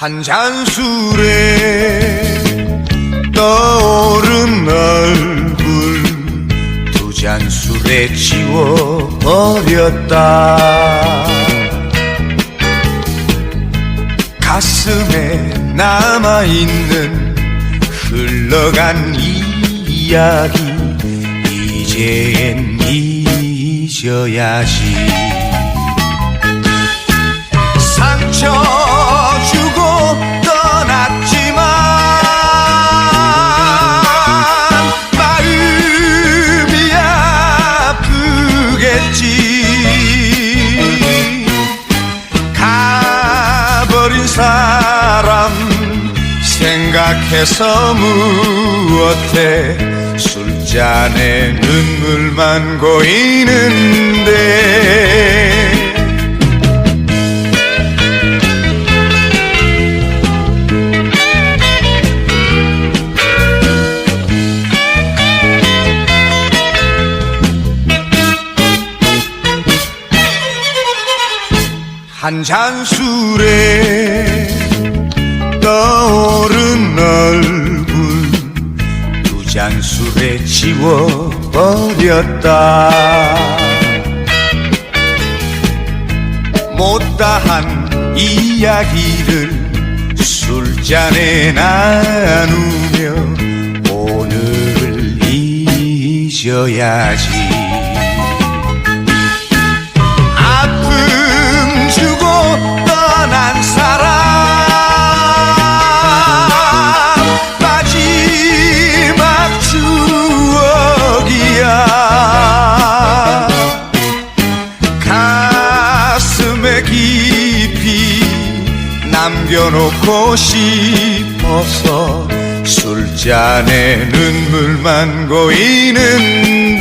한 잔 술에 떠오른 얼굴 두 잔 술에 지워버렸다. 가슴에 남아있는 흘러간 이야기 이젠 잊어야지 사람 생각해서 무엇해? 술잔에 눈물만 고이는 한 잔 술에 떠오른 얼굴 두 잔 술에 지워버렸다. 못다한 이야기를 술잔에 나누며 오늘을 잊어야지 남겨놓고 싶어서 술잔에 눈물만 고이는데